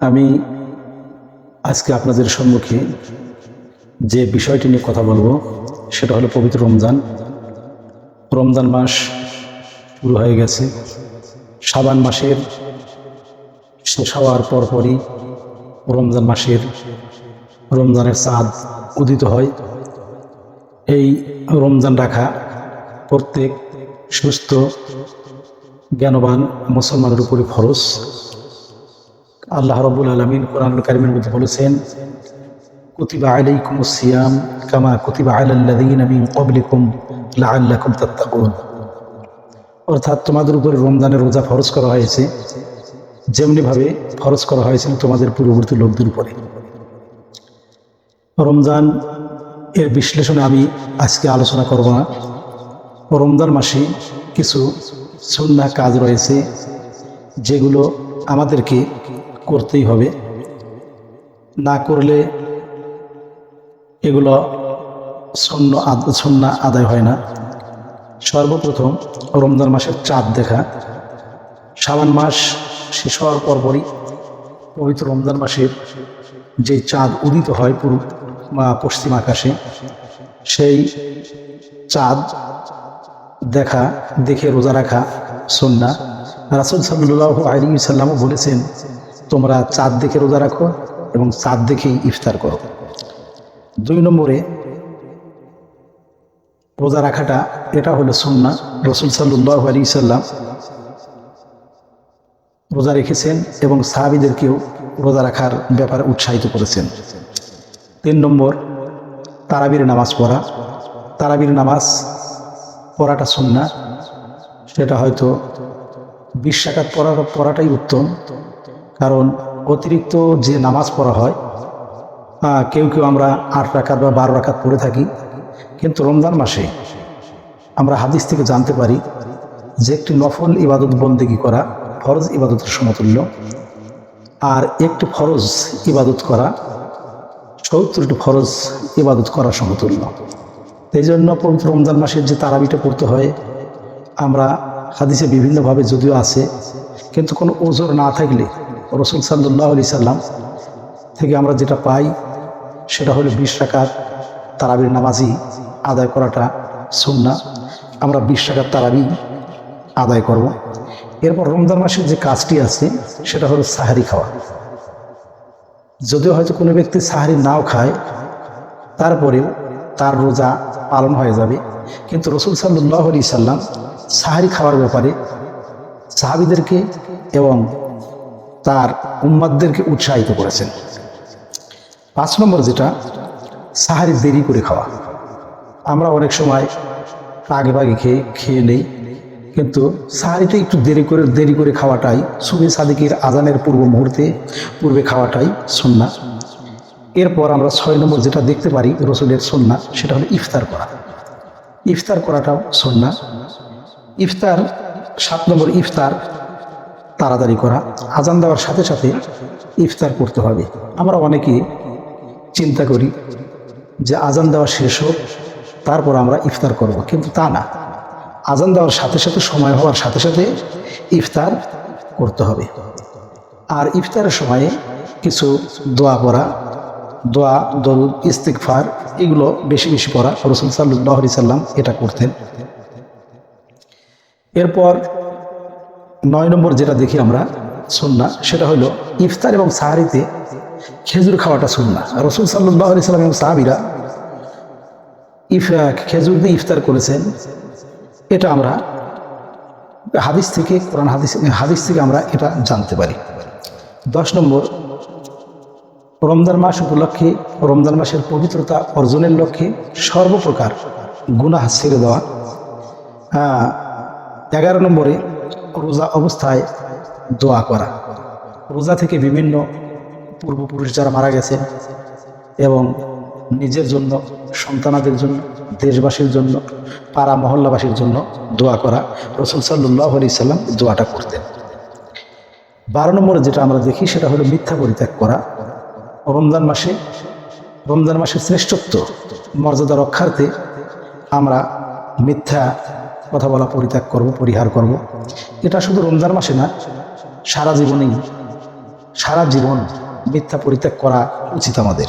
আমি আজকে আপনাদের সম্মুখে যে বিষয়টি নিয়ে কথা বলব, সেটা হলো পবিত্র রমজান। রমজান মাস শুরু হয়ে গেছে। সাবান মাসের শেষ হওয়ার পরপরই রমজান মাসের রমজানের চাঁদ উদিত হয়। এই রমজান রাখা প্রত্যেক সুস্থ, জ্ঞানবান মুসলমানের উপরে ফরজ। আল্লাহ রবুল আলমিন কোরআন কারিমের মধ্যে বলেছেন, কুতিবা আলাইকুম সিয়াম কামা কুতিবা আলাল্লাযীনা মিন ক্বাবলিকুম লাআল্লাকুম তাত্তাকুন অর্থাৎ তোমাদের উপরে রমজানের রোজা ফরজ করা হয়েছে, যেমনিভাবে ফরজ করা হয়েছিল তোমাদের পূর্ববর্তী লোকদের উপরে। রমজান এর বিশ্লেষণে আমি আজকে আলোচনা করব না। রমজান মাসে কিছু সুন্না কাজ রয়েছে, যেগুলো আমাদেরকে করতেই হবে। না করলে এগুলো শূন্য সন্না আদায় হয় না। সর্বপ্রথম রমজান মাসের চাঁদ দেখা। শ্রাবণ মাস শেষ হওয়ার পরপরই পবিত্র রমজান মাসের যে চাঁদ উদিত হয় পূর্ব পশ্চিম আকাশে, সেই চাঁদ দেখা, দেখে রোজা রাখা সন্না রাসুল সাল্লাহ আলী সাল্লামও বলেছেন তোমরা চাঁদ দেখে রোজা রাখো এবং চাঁদ দেখেই ইফতার করো। দুই নম্বরে রোজা রাখাটা, এটা হলো সন্না রসুল সাল্লাহ আলী সাল্লাম রোজা রেখেছেন এবং সাহাবিদেরকেও রোজা রাখার ব্যাপারে উৎসাহিত করেছেন। তিন নম্বর, তারাবির নামাজ পড়া। তারাবির নামাজ পড়াটা সুন্না সেটা হয়তো বিশ রাকাত পড়া পড়াটাই উত্তম। কারণ অতিরিক্ত যে নামাজ পড়া হয় কেউ কেউ আমরা আট রাকাত বা বারো রাকাত পড়ে থাকি। কিন্তু রমজান মাসে আমরা হাদিস থেকে জানতে পারি যে একটি নফল ইবাদত বন্দেগি করা ফরজ ইবাদতের সমতুল্য আর একটি ফরজ ইবাদত করা সত্তরটি ফরজ ইবাদত করা সমতুল্য। এই জন্য পবিত্র রমজান মাসের যে তারাবিটা পড়তে হয়, আমরা হাদিসে বিভিন্নভাবে যদিও আছে, কিন্তু কোনো ওজোর না থাকলে রসুল সাল্লাহ আলি সাল্লাম থেকে আমরা যেটা পাই, সেটা হলো বিশ টাকার তারাবির নামাজি আদায় করাটা সুন্না আমরা বিশ টাকার তারাবি আদায় করব। এরপর রমজান মাসের যে কাজটি আছে, সেটা হলো সাহারি খাওয়া। যদিও হয়তো কোনো ব্যক্তি সাহারি নাও খায়, তারপরেও তার রোজা পালন হয়ে যাবে। কিন্তু রসুল সাল্লাহ আলি সাল্লাম সাহারি খাওয়ার ব্যাপারে সাহাবিদেরকে এবং তার উম্মাদদেরকে উৎসাহিত করেছেন। পাঁচ নম্বর যেটা, সাহারি দেরি করে খাওয়া। আমরা অনেক সময় আগে ভাগে খেয়ে খেয়ে নেই, কিন্তু সাহারিটা একটু দেরি করে দেরি করে খাওয়াটাই সুবে সাদিকের আজানের পূর্ব মুহূর্তে, পূর্বে খাওয়াটাই সন্না। এরপর আমরা ছয় নম্বর যেটা দেখতে পারি রসুলের সন্না, সেটা হলো ইফতার করা। ইফতার করাটাও সন্না। ইফতার, সাত নম্বর ইফতার তাড়াতাড়ি করা, আজান দেওয়ার সাথে সাথে ইফতার করতে হবে। আমরা অনেকে চিন্তা করি যে আজান দেওয়া শেষ হোক, তারপর আমরা ইফতার করব, কিন্তু তা না। আজান দেওয়ার সাথে সাথে সময় হওয়ার সাথে সাথে ইফতার করতে হবে। আর ইফতারের সময়ে কিছু দোয়া পড়া, দোয়া, দরুদ ইস্তিকফার এগুলো বেশি বেশি পড়া। রসুল সাল্লাহ আলি সাল্লাম এটা করতেন। এরপর নয় নম্বর যেটা দেখি আমরা সুন্না সেটা হলো ইফতার এবং সাহারিতে খেজুর খাওয়াটা সুন্না রসুল সাল্লাহ আলি সাল্লাম এবং সাহাবিরা ইফ খেজুর দিয়ে ইফতার করেছেন। এটা আমরা হাদিস থেকে, কোরআন হাদিস হাদিস থেকে আমরা এটা জানতে পারি। দশ নম্বর, রমজান মাস উপলক্ষে, রমজান মাসের পবিত্রতা অর্জনের লক্ষ্যে সর্বপ্রকার গুনাহ ছেড়ে দেওয়া। এগারো নম্বরে রোজা অবস্থায় দোয়া করা। রোজা থেকে বিভিন্ন পূর্বপুরুষ যারা মারা গেছেন এবং নিজের জন্য, সন্তানাদের জন্য, দেশবাসীর জন্য, পাড়া মহল্লাবাসীর জন্য দোয়া করা। রসুল সাল্লাহ আলি সাল্লাম দোয়াটা করতেন। বারো নম্বরে যেটা আমরা দেখি সেটা হলো মিথ্যা পরিত্যাগ করা। রমজান মাসে, রমজান মাসের শ্রেষ্ঠত্ব, মর্যাদা রক্ষার্থে আমরা মিথ্যা কথা বলা, পরিত্যাগ করব, পরিহার করব। এটা শুধু রমজান মাসে না, সারা জীবনেই, সারা জীবন মিথ্যা পরিত্যাগ করা উচিত আমাদের।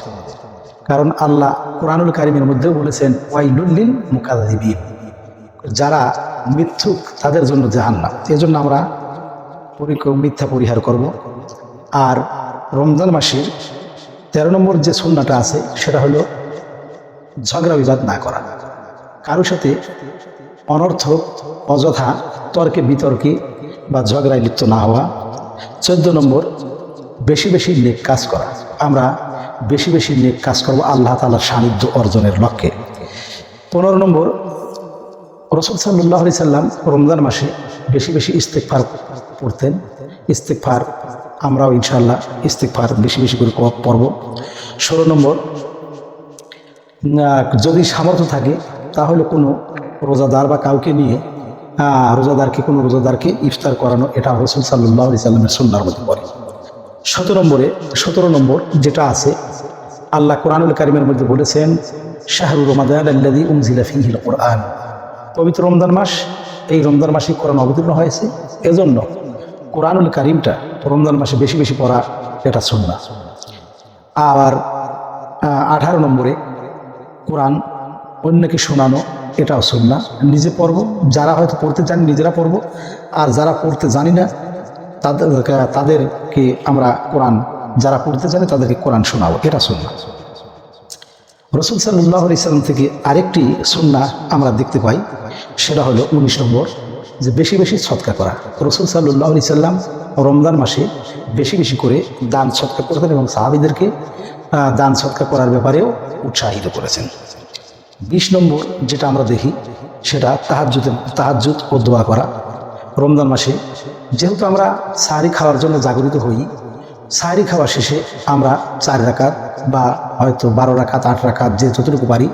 কারণ আল্লাহ কোরআনুল কারিমের মধ্যেও বলেছেন ওয়াইলুল্লিল মুকাদিবিন যারা মিথ্যুক, তাদের জন্য জাহান্নাম। এই জন্য আমরা মিথ্যা পরিহার করব। আর রমজান মাসের তেরো নম্বর যে সুন্নাটা আছে, সেটা হলো ঝগড়া বিবাদ না করা। কারোর সাথে অনর্থক অযথা, তর্কে বিতর্কে বা ঝগড়ায় লিপ্ত না হওয়া। চোদ্দ নম্বর, বেশি বেশি নেক কাজ করা। আমরা বেশি বেশি নেক কাজ করব আল্লাহ তালার সান্নিধ্য অর্জনের লক্ষ্যে। পনেরো নম্বর, রসুল সাল্লাহ আলি সাল্লাম রমজান মাসে বেশি বেশি ইস্তেকফার পড়তেন। ইস্তেকফার আমরাও ইনশাল্লাহ ইস্তেকফার বেশি বেশি করে পড়ব। ষোলো নম্বর যদি সামর্থ্য থাকে তাহলে কোনো রোজাদার বা কাউকে নিয়ে রোজাদারকে, কোনো রোজাদারকে ইফতার করানো, এটা রসুল সাল্লাহ সাল্লামের সুন্নার মধ্যে পড়ে। সতেরো নম্বরে, সতেরো নম্বর যেটা আছে, আল্লাহ কোরআনুল কারিমের মধ্যে বলেছেন শাহরুর রমাদান আল্লাদি উমজিলা ফিহিল কোরআন। পবিত্র রমজান মাস, এই রমজান মাসে কোরআন অবতীর্ণ হয়েছে। এজন্য কোরআনুল কারিমটা রমজান মাসে বেশি বেশি পড়া, এটা সুন্না আবার আঠারো নম্বরে কোরআন অন্যকে শোনানো এটাও সুন্না নিজে পড়ব, যারা হয়তো পড়তে জানি নিজেরা পড়ব, আর যারা পড়তে জানি না তাদের তাদেরকে আমরা কোরআন, যারা পড়তে জানে তাদেরকে কোরআন শোনাবো, এটা সুন্না রসুল সাল্লাহ ইসলাম থেকে আরেকটি সুন্না আমরা দেখতে পাই, সেটা হলো উনিশ নম্বর, যে বেশি বেশি সৎকা করা। রসুল সাল্লাহ সাল্লাম রমজান মাসে বেশি বেশি করে দান সৎকা করতেন এবং সাহাবিদেরকে দান সৎকা করার ব্যাপারেও উৎসাহিত করেছেন। বিশ নম্বর যেটা আমরা দেখি, সেটা তাহাজুদের তাহাজুদ ও দোয়া করা। রমজান মাসে যেহেতু আমরা সাহারি খাওয়ার জন্য জাগরিত হই, সাহারি খাওয়া শেষে আমরা চার রাকাত বা হয়তো বারো রাখাত আট রাকাত যে যতটুকু পারি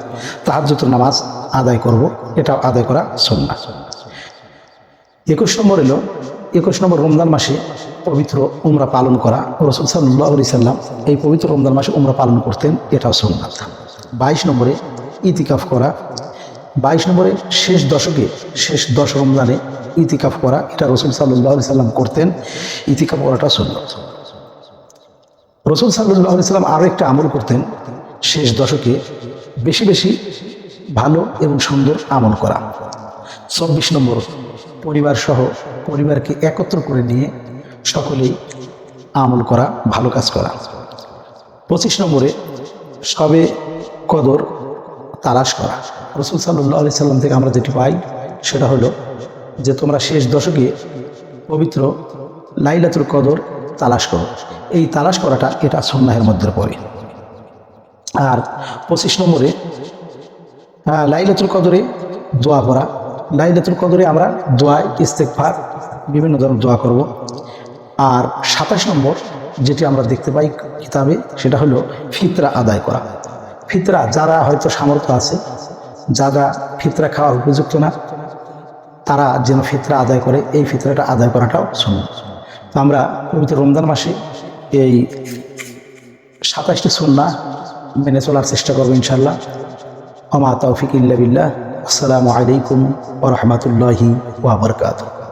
তাহাজুতের নামাজ আদায় করব এটাও আদায় করা সন্না একুশ নম্বর এলো, একুশ নম্বর রমজান মাসে পবিত্র উমরা পালন করা। রসুল সাল্লাহ সাল্লাম এই পবিত্র রমজান মাসে উমরা পালন করতেন, এটাও সুন্নাত বাইশ নম্বরে ইতিকাফ করা। বাইশ নম্বরে শেষ দশকে, শেষ দশ রমজানে ইতিকাফ করা। এটা রসুল সাল্লাহ সাল্লাম করতেন। ইতিকাফ করাটা সুন্নত। রসুল সাল্লাহ সাল্লাম আরও একটা আমল করতেন শেষ দশকে, বেশি বেশি ভালো এবং সুন্দর আমল করা। চব্বিশ নম্বর পরিবার সহ পরিবারকে একত্র করে নিয়ে সকলেই আমল করা, ভালো কাজ করা। পঁচিশ নম্বরে সবে কদর তালাশ করা। রসুল সাল্লাহ আলি সাল্লাম থেকে আমরা যেটি পাই, সেটা হলো যে তোমরা শেষ দশকে পবিত্র লাইলাতুল কদর তালাশ করো। এই তালাশ করাটা এটা সন্ন্যাহের মধ্যে পড়ে। আর পঁচিশ নম্বরে লাইলাতুল কদরে দোয়া করা লাইলাতুল কদরে আমরা দোয়ায় ইস্তেকফার বিভিন্ন ধরনের দোয়া করব। আর সাতাশ নম্বর যেটি আমরা দেখতে পাই কিতাবে, সেটা হলো ফিতরা আদায় করা। ফিতরা, যারা হয়তো সামর্থ্য আছে, যারা ফিতরা খাওয়ার উপযুক্ত না, তারা যেন ফিতরা আদায় করে, এই ফিতরাটা আদায় করাটাও শুনুন তো আমরা পবিত্র রমজান মাসে এই সাতাশটি সুন্না মেনে চলার চেষ্টা করব ইনশাল্লাহ আমা তৌফিক ইল্লা বিল্লাহ। আসসালামু আলাইকুম ওরহমতুল্লাহি ওয়াবরকাতুহ